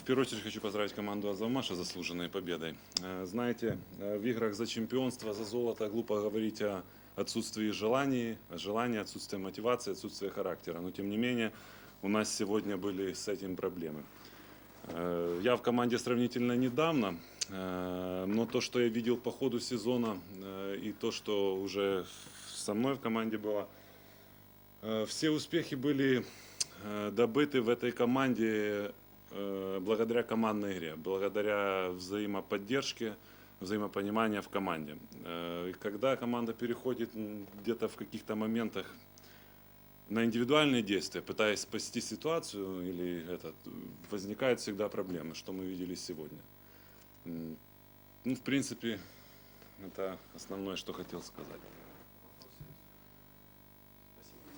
В первую очередь хочу поздравить команду Азовмаша заслуженной победой. Э, Знаете, э, в играх за чемпионство, за золото глупо говорить о отсутствии желаний, о желании, отсутствии мотивации, отсутствии характера. Но тем не менее, у нас сегодня были с этим проблемы. Э, Я в команде сравнительно недавно, но то, что я видел по ходу сезона и то, что уже со мной в команде было, все успехи были добыты в этой команде благодаря командной игре, благодаря взаимоподдержке, взаимопониманию в команде. Э, когда команда переходит где-то в каких-то моментах на индивидуальные действия, пытаясь спасти ситуацию, или этот, возникают всегда проблемы, что мы видели сегодня. Ну, в принципе, это основное, что хотел сказать.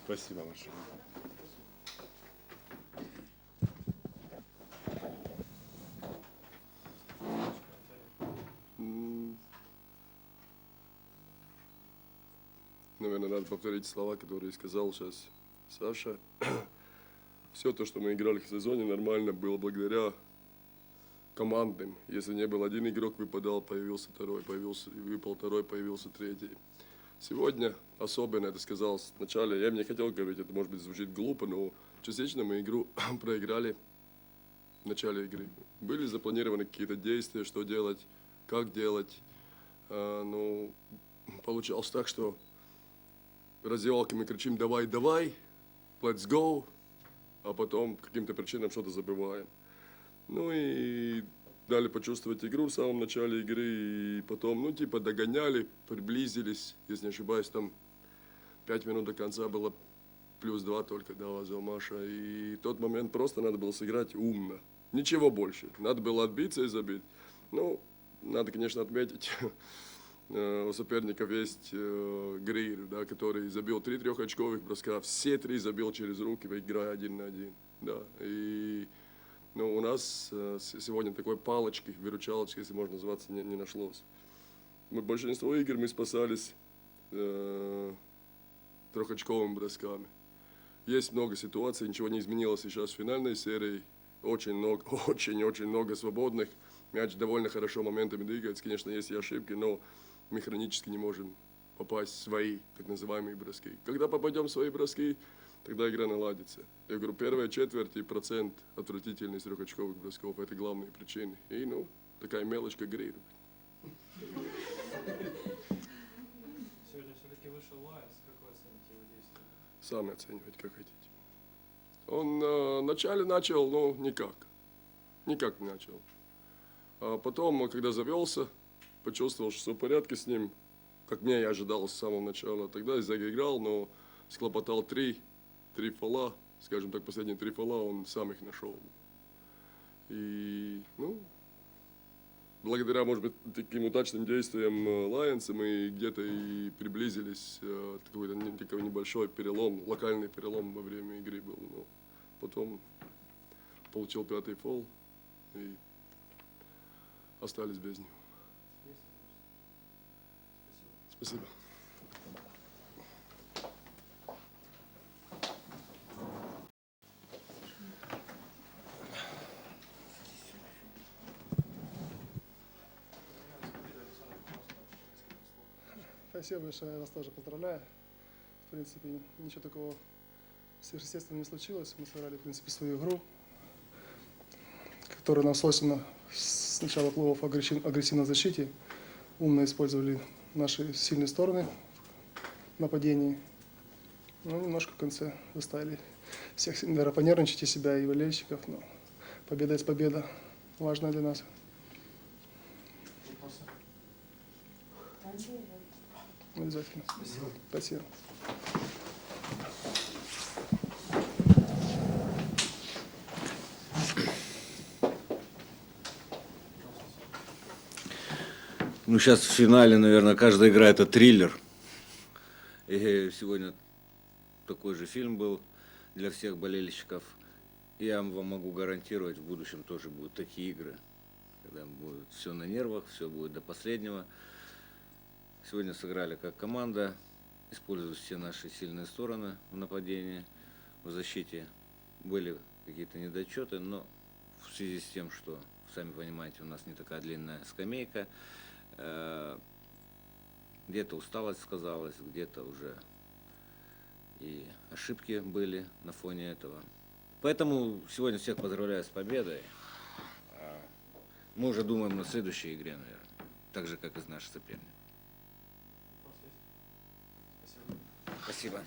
Спасибо большое. Наверное, надо повторить слова, которые сказал сейчас Саша. Все то, что мы играли в сезоне, нормально было благодаря командным. Если не был один игрок, выпадал, появился второй, появился, выпал второй, появился третий. Сегодня особенно это сказал сначала. Я не хотел говорить, это может быть звучит глупо, но частично мы игру проиграли в начале игры. Были запланированы какие-то действия, что делать, как делать. А, ну, получалось так, что мы кричим «давай, давай», «let's go», а потом каким-то причинам что-то забываем. Ну и дали почувствовать игру в самом начале игры, и потом, ну, типа, догоняли, приблизились, если не ошибаюсь, там пять минут до конца было плюс два только дала Маша. И тот момент просто надо было сыграть умно. Ничего больше. Надо было отбиться и забить. Ну, надо, конечно, отметить, у соперников есть э, Грейр, да, который забил три трехочковых броска. Все три забил через руки, играя один на один. Да. И ну, у нас э, сегодня такой палочки, выручалочки, если можно называться, не, не нашлось. Мы большинство игр мы спасались э, трехочковыми бросками. Есть много ситуаций, ничего не изменилось сейчас в финальной серии. Очень много, очень-очень много свободных. Мяч довольно хорошо моментами двигается. Конечно, есть и ошибки, но мы хронически не можем попасть в свои так называемые броски. Когда попадем в свои броски, тогда игра наладится. Я говорю, первая четверть и процент отвратительный из трехочковых бросков – это главные причины. И, ну, такая мелочка игры. Сегодня все-таки вышел Лайонс. Как вы оцените его действия? Сами оценивать, как хотите. Он э, вначале начал, ну, никак. Никак не начал. А потом, э, когда завелся, почувствовал, что все в порядке с ним, как мне и ожидалось с самого начала. Тогда и заиграл, но схлопотал три, три фола, скажем так, последние три фола он сам их нашел. И, ну, благодаря, может быть, таким удачным действиям э, Лайонса мы где-то и приблизились, э, какой-то такой небольшой перелом, локальный перелом во время игры был. Но потом получил пятый фол и остались без него. Спасибо. Спасибо. Большое, я вас тоже поздравляю. В принципе, ничего такого сверхъестественного не случилось. Мы сыграли, в принципе, свою игру, которая нам свойственна с начала клубов агрессивной защите. Умно использовали наши сильные стороны в нападении. Ну, немножко в конце заставили всех, наверное, понервничать и себя, и болельщиков. Но победа есть победа, важная для нас. Вопросы? Обязательно. Спасибо. Ну, сейчас в финале, наверное, каждая игра это триллер. И сегодня такой же фильм был для всех болельщиков. Я вам могу гарантировать, в будущем тоже будут такие игры, когда будет все на нервах, все будет до последнего. Сегодня сыграли как команда, используя все наши сильные стороны в нападении, в защите. Были какие-то недочеты, но в связи с тем, что, сами понимаете, у нас не такая длинная скамейка. Э, Где-то усталость сказалась, где-то уже и ошибки были на фоне этого. Поэтому сегодня всех поздравляю с победой. А Мы уже думаем на следующей игре, наверное, так же, как и наш соперник. Вопрос есть? Спасибо. Спасибо.